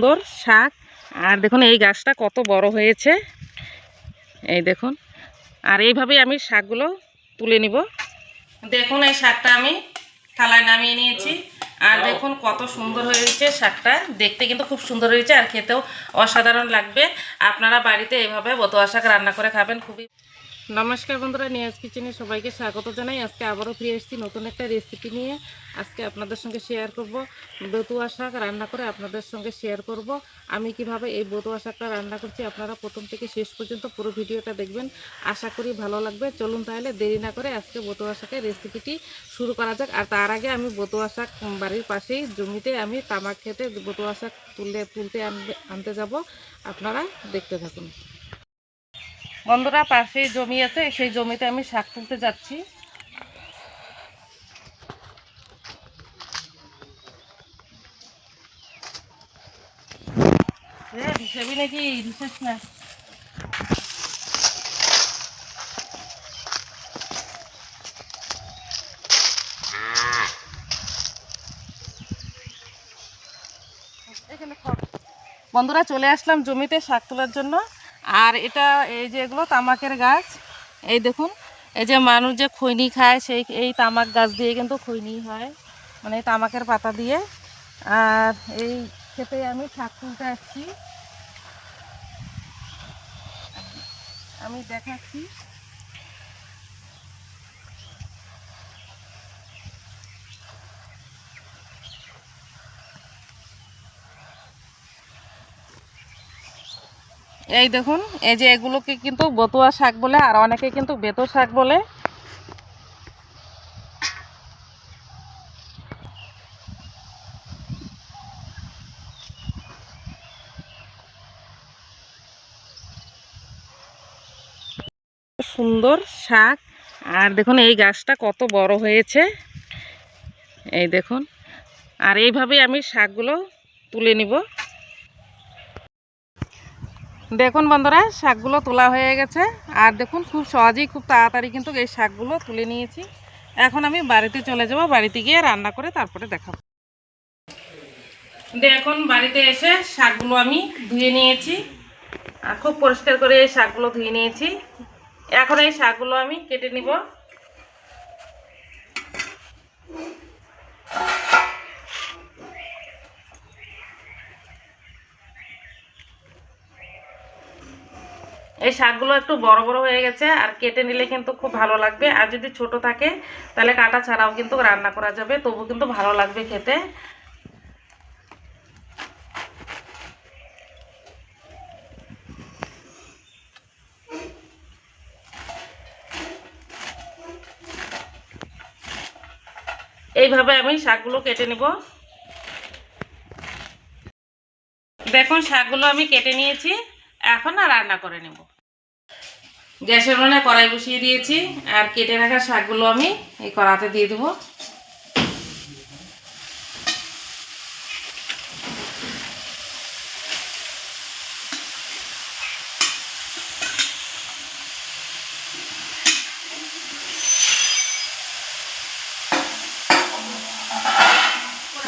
সুন্দর শাক। আর দেখুন, এই গাছটা কত বড় হয়েছে। এই দেখুন, আর এইভাবেই আমি শাকগুলো তুলে নিব। দেখুন, এই শাকটা আমি থালায় নামিয়ে নিয়েছি। আর দেখুন, কত সুন্দর হয়েছে শাকটা। দেখতে কিন্তু খুব সুন্দর হয়েছে, আর খেতেও অসাধারণ লাগবে। আপনারা বাড়িতে এইভাবে বতোয়া শাক রান্না করে খাবেন, খুবই নমস্কার বন্ধুরা, নিয়াজ কিচেনে সবাইকে স্বাগত জানাই। আজকে আবারও ফিরে এসেছি নতুন একটা রেসিপি নিয়ে। আজকে আপনাদের সঙ্গে শেয়ার করব বতুয়া শাক রান্না করে আপনাদের সঙ্গে শেয়ার করব। আমি কীভাবে এই বতুয়া শাকটা রান্না করছি আপনারা প্রথম থেকে শেষ পর্যন্ত পুরো ভিডিওটা দেখবেন। আশা করি ভালো লাগবে। চলুন তাহলে দেরি না করে আজকে বতুয়া শাকের রেসিপিটি শুরু করা যাক। আর তার আগে আমি বতুয়া শাক বাড়ির পাশেই জমিতে আমি তামাক খেতে বতুয়া শাক তুলে, তুলতে আনতে যাব। আপনারা দেখতে থাকুন। বন্ধুরা, পাশেই জমি আছে, সেই জমিতে আমি শাক তুলতে যাচ্ছি। নাকি বন্ধুরা, চলে আসলাম জমিতে শাক তোলার জন্য। আর এটা এই যে এগুলো তামাকের গাছ, এই দেখুন, এই যে মানুষ যে খৈনি খায়, সেই এই তামাক গাছ দিয়ে কিন্তু খৈনি হয় মানে তামাকের পাতা দিয়ে। আর এই খেতে আমি শাক তুলতে আসছি আমি দেখাচ্ছি। এই দেখুন, এই যে এগুলোকে কিন্তু বতুয়া শাক বলে, আর অনেকে কিন্তু বেতো শাক বলে। সুন্দর শাক। আর দেখুন, এই গাছটা কত বড় হয়েছে। এই দেখুন, আর এইভাবেই আমি শাকগুলো তুলে নিব। দেখুন বন্ধুরা, শাকগুলো তোলা হয়ে গেছে। আর দেখুন, খুব সহজেই খুব তাড়াতাড়ি কিন্তু এই শাকগুলো তুলে নিয়েছি। এখন আমি বাড়িতে চলে যাব, বাড়িতে গিয়ে রান্না করে তারপরে দেখাবো। দেখুন, বাড়িতে এসে শাকগুলো আমি ধুয়ে নিয়েছি। আর খুব পরিষ্কার করে এই শাকগুলো ধুয়ে নিয়েছি। এখন এই শাকগুলো আমি কেটে নিব। এই শাকগুলো একটু বড় বড় হয়ে গেছে, আর কেটে নিলে কিন্তু খুব ভালো লাগবে। আর যদি ছোট থাকে, তাহলে কাটা ছাড়াও কিন্তু রান্না করা যাবে তবু কিন্তু ভালো লাগবে খেতে। এইভাবে আমি শাকগুলো কেটে নেব। দেখুন, শাকগুলো আমি কেটে নিয়েছি। এখন আর রান্না করে নেব। গ্যাসের মানে কড়াই বসিয়ে দিয়েছি, আর কেটে রাখা শাকগুলো আমি এই কড়াতে দিয়ে দেবো।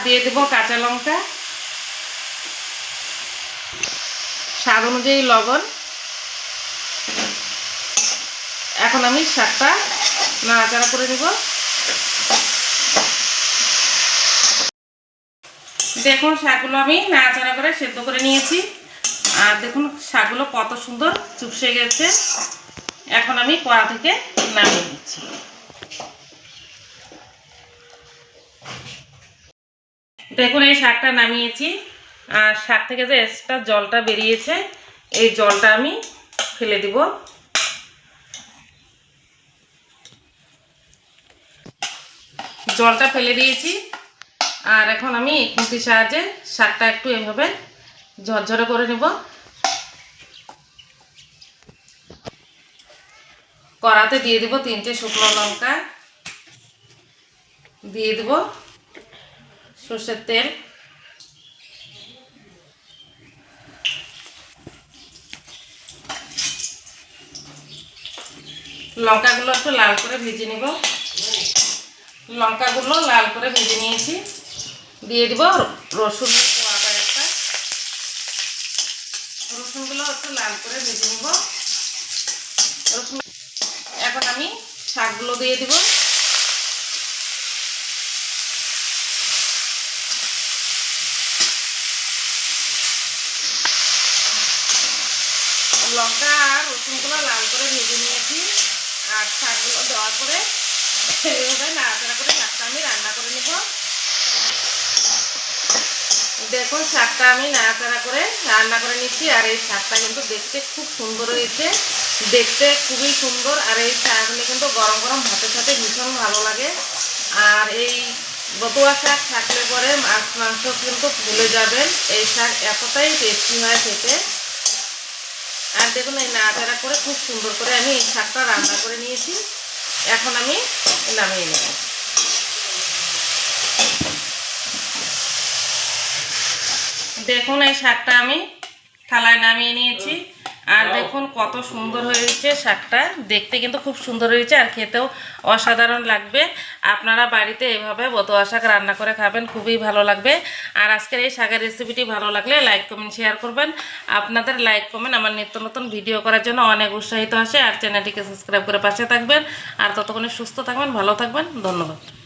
দিয়ে দেবো কাঁচা লঙ্কা। স্বাদ অনুযায়ী লবণ। এখন আমি শাকটা নাড়াচাড়া করে দেব দেখুন শাকগুলো আমি নাড়াচাড়া করে সেদ্ধ করে নিয়েছি। আর দেখুন শাকগুলো কত সুন্দর চুপসে গেছে। এখন আমি কড়া থেকে নামিয়ে দিচ্ছি দেখুন, এই শাকটা নামিয়েছি। আর শাক থেকে যে এক্সট্রা জলটা বেরিয়েছে, এই জলটা আমি ফেলে দিব। জলটা ফেলে দিয়েছি। আর এখন আমি খুঁটির সাহায্যে শাকটা একটু এভাবে ঝরঝরে করে নেব। কড়াতে দিয়ে দেবো তিনটে শুকনো লঙ্কা। দিয়ে দেবো সর্ষের তেল। লঙ্কাগুলো একটু লাল করে ভেজে নিব। লঙ্কাগুলো লাল করে ভেজে নিয়েছি। দিয়ে দিব রসুন একটা রসুনগুলো একটু লাল করে ভেজে নেব। রসুন এখন আমি শাকগুলো দিয়ে দিব। লঙ্কা আর রসুনগুলো লাল করে ভেজে নিয়েছি। আর শাকগুলো দেওয়ার পরে এইভাবে নাড়াচাড়া করে শাকটা আমি রান্না করে নেব। দেখুন শাকটা আমি নাড়াচাড়া করে রান্না করে নিচ্ছি আর এই শাকটা কিন্তু দেখতে খুব সুন্দর হয়েছে। দেখতে খুবই সুন্দর আর এই শাকগুলো কিন্তু গরম গরম ভাতের সাথে ভীষণ ভালো লাগে। আর এই বতুয়া শাক থাকলে পরে মাছ, মাংস কিন্তু ভুলে যাবেন, এই শাক এতটাই টেস্টি হয় খেতে। আর দেখুন, এই নাড়াচাড়া করে সুন্দর করে আমি এই শাকটা রান্না করে নিয়েছি। এখন আমি নামিয়ে নেব। দেখুন, এই শাকটা আমি থালায় নামিয়ে নিয়েছি। আর দেখুন কত সুন্দর হয়েছে শাকটা। দেখতে কিন্তু খুব সুন্দর হয়েছে আর খেতেও অসাধারণ লাগবে। আপনারা বাড়িতে এভাবে বতোয়া শাক রান্না করে খাবেন, খুবই ভালো লাগবে। আর আজকের এই শাকের রেসিপিটি ভালো লাগলে লাইক কমেন্ট শেয়ার করবেন। আপনাদের লাইক কমেন্ট আমার নিত্য নতুন ভিডিও করার জন্য অনেক উৎসাহিত আসে। আর চ্যানেলটিকে সাবস্ক্রাইব করে পাশে থাকবেন। আর ততক্ষণে সুস্থ থাকবেন, ভালো থাকবেন। ধন্যবাদ।